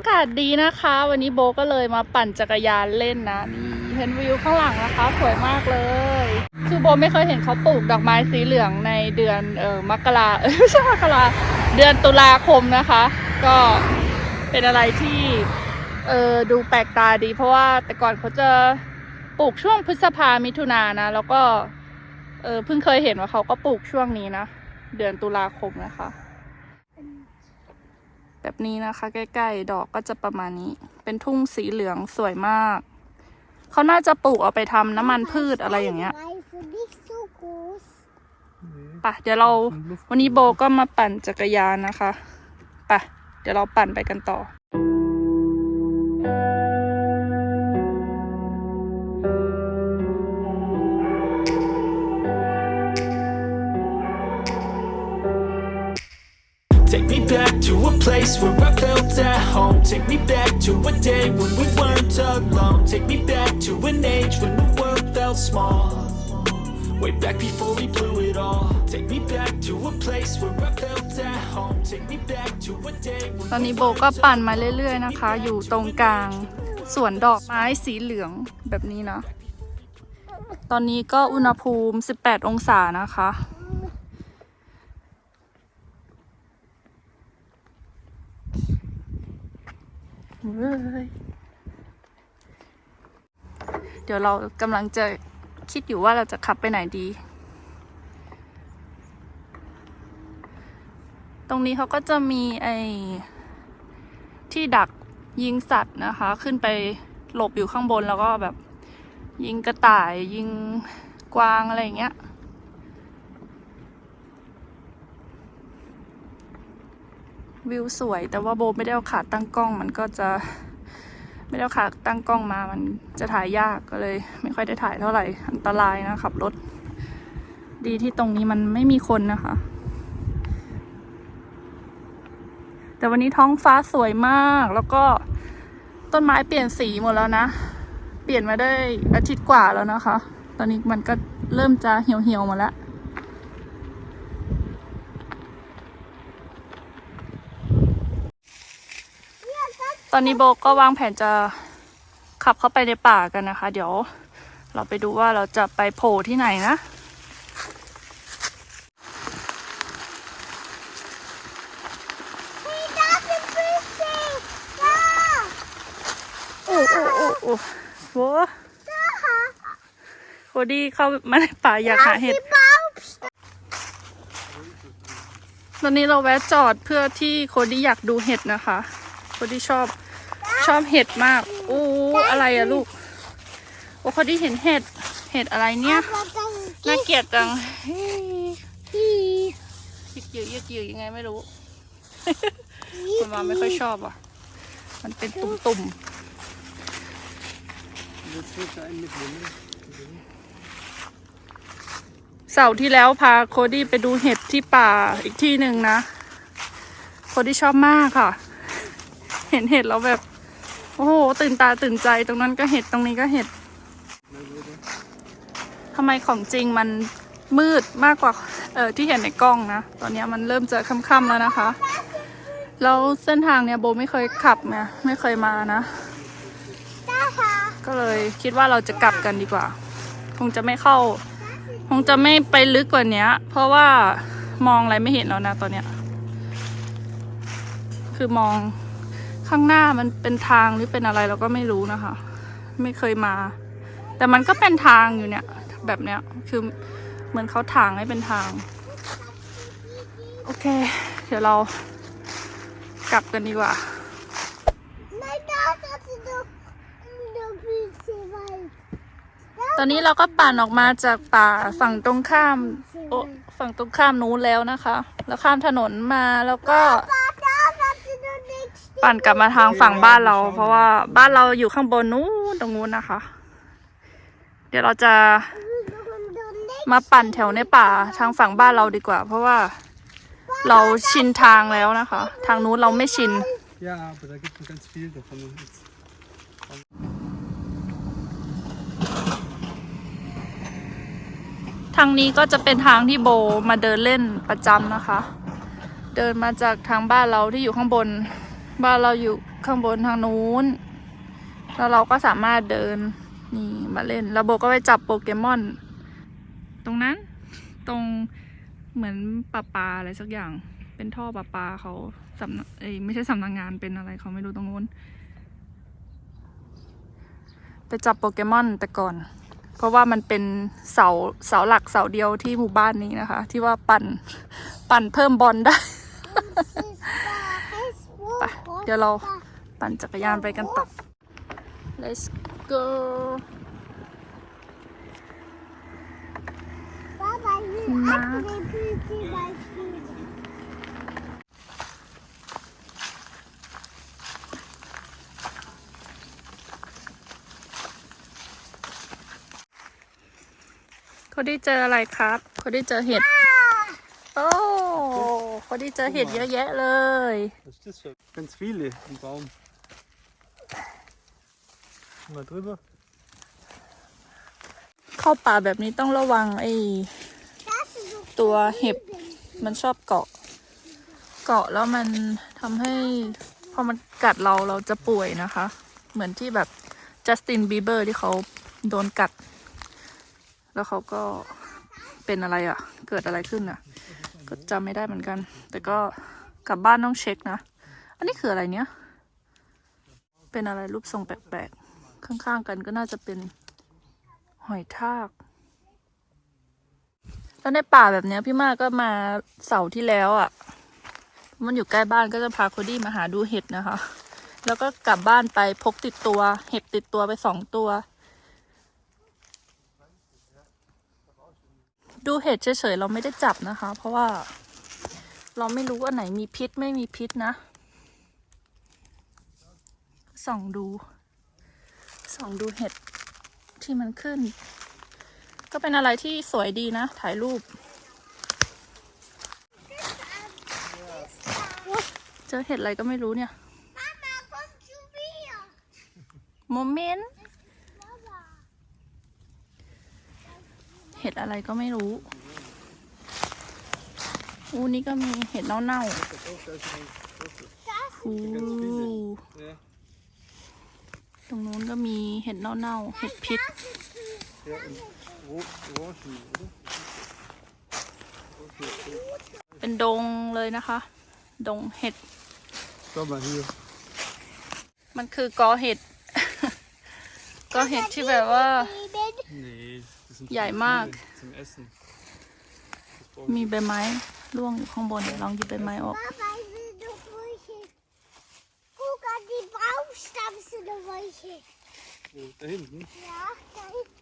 ากาศดีนะคะ วันนี้โบก็เลยมาปั่นจักรยานเล่นนะนี่เห็นวิวข้างหลังนะคะ สวยมากเลย คือโบไม่เคยเห็นเขาปลูกดอกไม้สีเหลืองในเดือนเออมกราเออไม่ใช่มกราเดือนตุลาคมนะคะ ก็เป็นอะไรที่เออดูแปลกตาดี เพราะว่าแต่ก่อนเขาจะปลูกช่วงพฤษภามิถุนานะ แล้วก็เออเพิ่งเคยเห็นว่าเขาก็ปลูกช่วงนี้นะ เดือนตุลาคมนะคะ แบบนี้นะคะ ใกล้ ๆ ดอกก็จะประมาณนี้ เป็นทุ่งสีเหลืองสวยมาก เขาน่าจะปลูกเอาไปทำน้ำมันพืชอะไรอย่างเงี้ยไปะเดี๋ยวเราวันนี้โบก็มาปั่นจักรยานนะคะไปะเดี๋ยวเราปั่นไปกันต่อ place where I felt at home. Take me back to a day when we weren't alone. Take me back to an age when the world felt small. Way back before we blew it all. Take me back to a place where I felt at home. Take me back to a day when ตอนนี้โบก็ปั่นมาเรื่อยๆนะคะ อยู่ตรงกลางสวนดอกไม้สีเหลืองแบบนี้นะ ตอนนี้ก็อุณหภูมิ 18 องศานะคะ เว้ยเดี๋ยวเรากำลังจะคิดอยู่ว่าเราจะขับไปไหนดี ตรงนี้เขาก็จะมีไอ้ที่ดักยิงสัตว์นะคะ ขึ้นไปหลบอยู่ข้างบนแล้วก็แบบ ยิงกระต่ายยิงกวางอะไรอย่างเงี้ย วิวสวย แต่ว่าโบไม่ได้เอาขาตั้งกล้อง มันก็จะ ไม่ได้เอาขาตั้งกล้องมา มันจะถ่ายยากก็เลย ไม่ค่อยได้ถ่ายเท่าไหร่ อันตรายนะขับรถ ดีที่ตรงนี้มันไม่มีคนนะคะ แต่วันนี้ท้องฟ้าสวยมาก แล้วก็ต้นไม้เปลี่ยนสีหมดแล้วนะ เปลี่ยนมาได้อาทิตย์กว่าแล้วนะคะ ตอนนี้มันก็เริ่มจะเหี่ยวเหี่ยวๆหมาแล้ว ตอนนี้โบก็วางแผนจะขับเข้าไปในป่ากันนะคะ เดี๋ยวเราไปดูว่าเราจะไปโผล่ที่ไหนนะ Hey, da sind Fische. Da. โอ้โอ้โอ้โอ้โหโคดี้เข้ามาในป่าอยากหาเห็ด Die Baumstämme. ตอนนี้เราแวะจอดเพื่อที่โคดี้อยากดูเห็ดนะคะ โคดี้ชอบชอบเห็ดมากโอ้อะไรอะลูก โอ้โคดี้เห็นเห็ด เห็ดอะไรเนี่ย น่าเกลียดจังย giftig. ยึกยือยึกยือยังไงไม่รู้คุณมาไม่ค่อยชอบอะ มันเป็นตุ่มๆเสาร์ที่แล้วพาโคดี้ไปดูเห็ดที่ป่าอีกที่หนึ่งนะ โคดี้ชอบมากค่ะ เห็นเห็ดแล้วแบบ โอ้โห ตื่นตาตื่นใจตรงนั้นก็เห็ดตรงนี้ก็เห็ดทำไมของจริงมันมืดมากกว่าเออที่เห็นในกล้องนะ ตอนนี้มันเริ่มจะค่ำๆแล้วนะคะ แล้วเส้นทางเนี่ยโบไม่เคยขับนะไม่เคยมานะ ก็เลยคิดว่าเราจะกลับกันดีกว่า คงจะไม่เข้า คงจะไม่ไปลึกกว่านี้เพราะว่ามองอะไรไม่เห็นแล้วนะตอนเนี้ย คือมอง ข้างหน้ามันเป็นทางหรือเป็นอะไรเราก็ไม่รู้นะคะ ไม่เคยมา แต่มันก็เป็นทางอยู่เนี่ย แบบเนี้ยคือเหมือนเขาถางให้เป็นทาง โอเค เดี๋ยวเรากลับกันดีกว่าตอนนี้เราก็ปั่นออกมาจากป่าฝั่งตรงข้ามโอะฝั่งตรงข้ามนู้นแล้วนะคะ แล้วข้ามถนนมาแล้วก็ Aber da kannst du doch nicht ปั่นกลับมาทางฝั่งบ้านเรา เพราะว่าบ้านเราอยู่ข้างบนนู้นตรงนู้นนะคะ เดี๋ยวเราจะ stehen. มาปั่นแถวในป่าทางฝั่งบ้านเราดีกว่า เพราะว่าเราชินทางแล้วนะคะ ทางนู้นเราไม่ชิน Ja, aber da gibt es ganz viel davon. Jetzt ทางนี้ก็จะเป็นทางที่โบมาเดินเล่นประจำนะคะ เดินมาจากทางบ้านเราที่อยู่ข้างบน บ้านเราอยู่ข้างบนทางนู้น แล้วเราก็สามารถเดินนี่มาเล่นแล้วโบก็ไปจับโปเกมอน ตรงนั้น ตรงเหมือนปลาปลาอะไรสักอย่าง เป็นท่อปลาปลาเขาสำเอ้ไม่ใช่สำนักงานเป็นอะไรเขาไม่รู้ตรงนู้น ไปจับโปเกมอนแต่ก่อน เพราะว่ามันเป็นเสาเสาหลักเสาเดียวที่หมู่บ้านนี้นะคะ ที่ว่าปั่นปั่นเพิ่มบอลได้ ดี๋ยวเราปั่นจักรยานไปกันต่อ let's go Baba, you Ma. actually pretty my food. เขาได้เจออะไรครับเขาได้เจอเห็ด โอ้ เขาได้เจอเห็ดเยอะแยะเลย Was ist das für ganz viele im Baum? Mal drüber. เข้าป่าแบบนี้ต้องระวังไอ้ Das ist so ตัวเห็บมันชอบเกาะ เกาะแล้วมันทำให้พอมันกัดเราเราจะป่วยนะคะ เหมือนที่แบบจัสตินบีเบอร์ที่เขาโดนกัด แล้วเขาก็เป็นอะไรอะ่ะ เกิดอะไรขึ้นอะ่ะ ก็จำไม่ได้เหมือนกัน แต่ก็กลับบ้านต้องเช็คนะ อันนี้คืออะไรเนี้ย เป็นอะไรรูปทรงแปลกๆ ข้างๆกันก็น่าจะเป็นหอยทาก แล้วในป่าแบบเนี้ยพี่มากก็มาเสาร์ที่แล้วอะ่ะ มันอยู่ใกล้บ้านก็จะพาโคดี้มาหาดูเห็ดนะคะ แล้วก็กลับบ้านไปพกติดตัว เห็ดติดตัวไปสองตัว ดูเห็ดเฉยๆเราไม่ได้จับนะคะ เพราะว่าเราไม่รู้ว่าไหนมีพิษไม่มีพิษนะส่องดูส่องดูเห็ดที่มันขึ้น ก็เป็นอะไรที่สวยดีนะ ถ่ายรูป เจอเห็ดอะไรก็ไม่รู้เนี่ย Mama, komm zu mir. โมเมนต์ Mama. เห็ดอะไรก็ไม่รู้อูนี่ก็มีเห็ดเน่า Das ๆอู Ja. ตรงนู้นก็มีเห็ดเน่าๆเห็ดพิษ Ja, und Ro- Orangen, oder? เป็นดงเลยนะคะ ดงเห็ด Schau mal hier. มันคือกอเห็ด กอเห็ดที่แบบว่า Baby. Nee, das sind Ja, zu ich mag. viele Zum Essen. Das มีใบไม้ร่วงอยู่ข้างบนเดี๋ยวลองหยิบใบไม้ออก Mama, ich will doch welche. Guck an die Baumstammste noch welche. Wo? Da hinten? Ja, da hinten.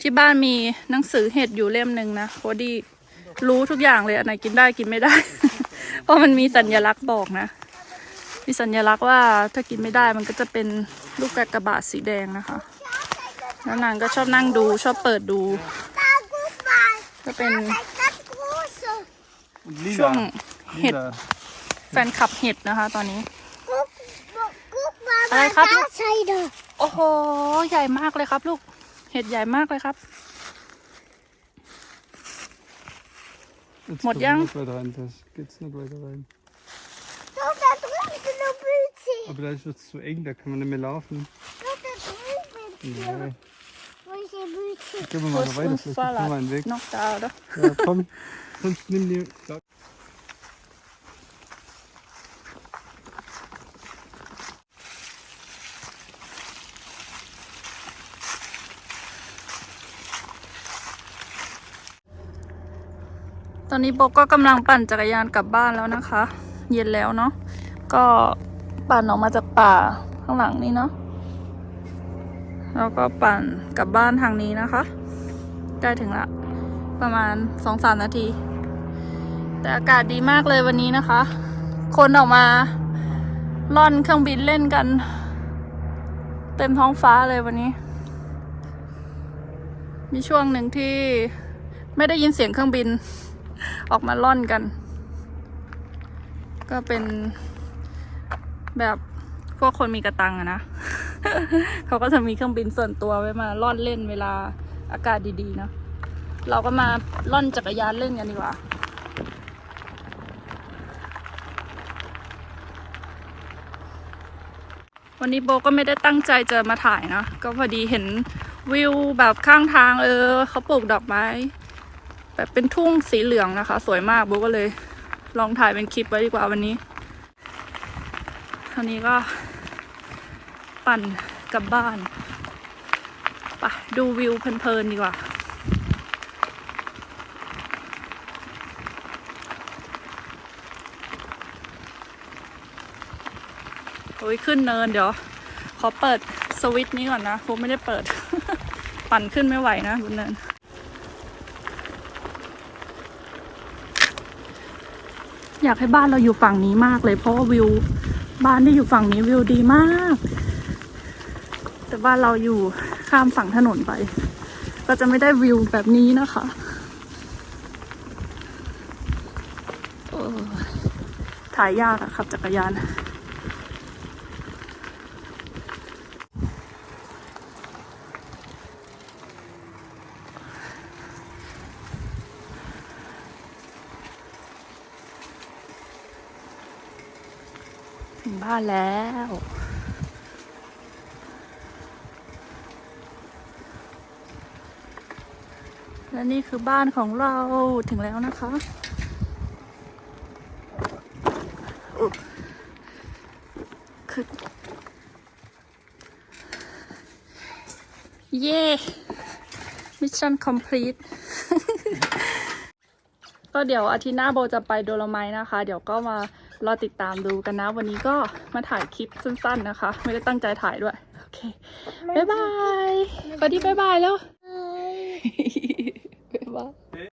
ที่บ้านมีหนังสือเห็ดอยู่เล่มหนึ่งนะโคดี้รู้ทุกอย่างเลยอันไหนกินได้กินไม่ได้ เพราะมันมีสัญลักษณ์บอกนะ มีสัญลักษณ์ว่าถ้ากินไม่ได้มันก็จะเป็นลูกกากบาทสีแดงนะคะ แล้วนางก็ชอบนั่งดูชอบเปิดดู Da, guck mal. ก็เป็น Ein ganz große. Und ช่วง lila. เห็ด Lila. แฟนคลับเห็ดนะคะตอนนี้ Guck, guck, guck mal, Äh, was Kapi- da Seite. โอ้โห ใหญ่มากเลยครับลูก เห็ดใหญ่มากเลยครับ Jetzt Mord kommt yang? Nicht weiter rein, das geht's nicht weiter rein. Doch, da drüben ist eine Mütze. Aber da ist es zu eng, da kann man nicht mehr laufen. Doch, da drüben. Nee. Welche Mütze? Gehen wir โพ mal ส noch ต์ weiter, ฟุ vielleicht ฟ้า gibt ละ es mal einen Weg. นอกดาวน์ Ja, komm. Sonst nimm die. Da. ตอนนี้โบก็กำลังปั่นจักรยานกลับบ้านแล้วนะคะ เย็นแล้วเนาะก็ปั่นออกมาจากป่าข้างหลังนี้เนาะแล้วก็ปั่นกลับบ้านทางนี้นะคะใกล้ถึงละ ประมาณสองสามนาที แต่อากาศดีมากเลยวันนี้นะคะ คนออกมาล่อนเครื่องบินเล่นกัน เต็มท้องฟ้าเลยวันนี้ มีช่วงหนึ่งที่ไม่ได้ยินเสียงเครื่องบิน ออกมาล่อนกัน ก็เป็นแบบพวกคนมีกระตังอะนะ เขาก็จะมีเครื่องบินส่วนตัวไว้มาล่อนเล่นเวลาอากาศดีๆเนอะเราก็มาล่อนจักรยานเล่นกันดีกว่า วันนี้โบก็ไม่ได้ตั้งใจจะมาถ่ายนะ ก็พอดีเห็นวิวแบบข้างทางเออเขาปลูกดอกไม้แบบเป็นทุ่งสีเหลืองนะคะ สวยมากโบก็เลย ลองถ่ายเป็นคลิปไว้ดีกว่าวันนี้ครานี้ก็ ปั่นกลับบ้านไปดูวิวเพลินๆดีกว่า โอ้ยขึ้นเนินเดี๋ยว ขอเปิดสวิตช์นี้ก่อนนะผมไม่ได้เปิด ปั่นขึ้นไม่ไหวนะบนเนิน อยากให้บ้านเราอยู่ฝั่งนี้มากเลย เพราะว่าวิวบ้านที่อยู่ฝั่งนี้วิวดีมาก แต่บ้านเราอยู่ข้ามฝั่งถนนไป ก็จะไม่ได้วิวแบบนี้นะคะถ่ายยากอะขับจักรยาน ถึงบ้านแล้ว และนี่คือบ้านของเราถึงแล้วนะคะอุ๊ยคือเย่มิชชั่นคอมพลีทก็เดี๋ยวอาทิตย์หน้าโบจะไปโดโลไมนะคะ เดี๋ยวก็มา รอติดตามดูกันนะ วันนี้ก็มาถ่ายคลิปสั้น ๆนะคะ ไม่ได้ตั้งใจถ่ายด้วย โอเคบ๊ายบายสวัสดีบ๊ายบายแล้วบ๊ายบาย